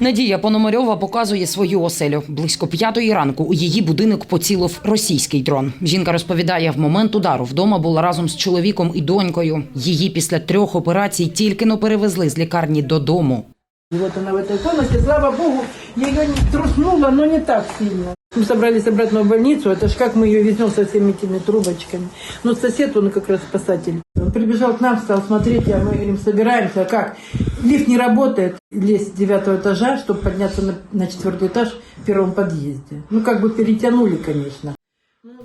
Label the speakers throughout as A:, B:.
A: Надія Пономарьова показує свою оселю. Близько п'ятої ранку у її будинок поцілив російський дрон. Жінка розповідає, в момент удару вдома була разом з чоловіком і донькою. Її після трьох операцій тільки но перевезли з лікарні додому.
B: І от вона в цій комнаті, слава богу, її труснуло, но не так сильно. Мы собрались обратно в больницу, это ж как мы ее везем со всеми этими трубочками. Ну, сосед, он как раз спасатель. Он прибежал к нам, стал смотреть, а мы говорим, собираемся, как? Лифт не работает, лезть с девятого этажа, чтобы подняться на, на четвертый этаж в первом подъезде. Ну, как бы перетянули, конечно.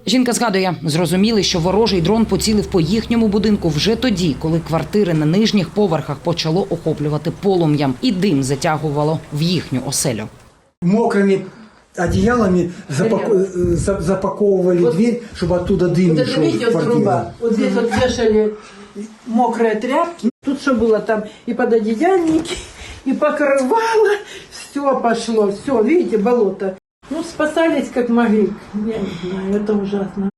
A: Жінка згадує, зрозуміли, що ворожий дрон поцілив по їхньому будинку вже тоді, коли квартири на нижніх поверхах почало охоплювати полум'ям, і дим затягувало в їхню оселю.
C: мокрыми одеялами запако- э, за- запаковывали
B: Вот-
C: дверь, чтобы оттуда дым
B: Вот
C: не
B: это
C: шел в
B: видите, вот
C: квартиру.
B: труба. Вот здесь вот вешали мокрые тряпки. Тут что было там и пододеяльники, и покрывало. Все пошло, все, видите, болото. Ну, спасались как могли. Я не знаю, это ужасно.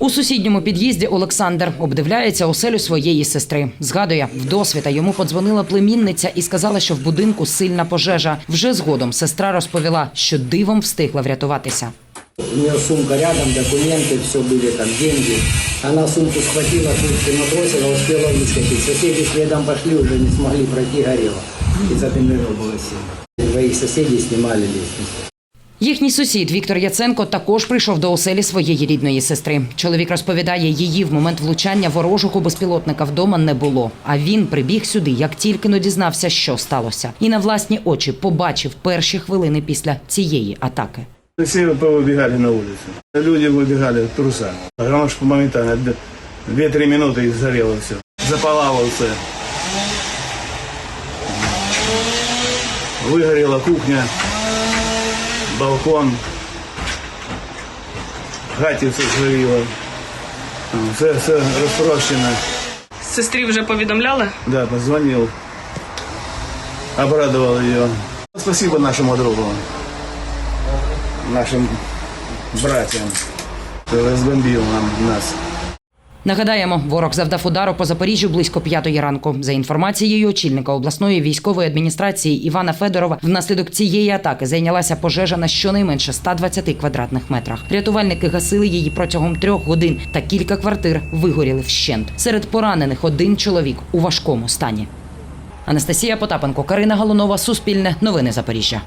A: У сусідньому під'їзді Олександр обдивляється оселю своєї сестри. Згадує, вдосвіта йому подзвонила племінниця і сказала, що в будинку сильна пожежа. Вже згодом сестра розповіла, що дивом встигла врятуватися.
D: У нее сумка рядом, документы, все были там, деньги. Она сумку схватила, куртку набросила, успела выскочить. Соседи следом пошли, уже не смогли пройти, горело. И задымлено было сильно. Двоих соседей снимали лестницу.
A: Їхній сусід Віктор Яценко також прийшов до оселі своєї рідної сестри. Чоловік розповідає, її в момент влучання ворожого безпілотника вдома не було. А він прибіг сюди, як тільки но дізнався, що сталося, і на власні очі побачив перші хвилини після цієї атаки.
E: Все повыбегали на улицу. Люди выбегали в трусах. Потому что моментально, д- 2-3 минуты и сгорело все. Запалало все. Выгорела кухня, балкон. В хаті все згоріло. Все, все розпрощено.
F: Сестрі вже повідомляли?
E: Да, позвонив. Обрадував його. Спасибо нашому другу. Нашим братям. розбомбив нам нас.
A: Нагадаємо, ворог завдав удару по Запоріжжю близько п'ятої ранку. За інформацією очільника обласної військової адміністрації Івана Федорова, внаслідок цієї атаки зайнялася пожежа на щонайменше 120 квадратних метрах. Рятувальники гасили її протягом трьох годин, та кілька квартир вигоріли вщент. Серед поранених один чоловік у важкому стані. Анастасія Потапенко, Карина Галунова, Суспільне, Новини Запоріжжя.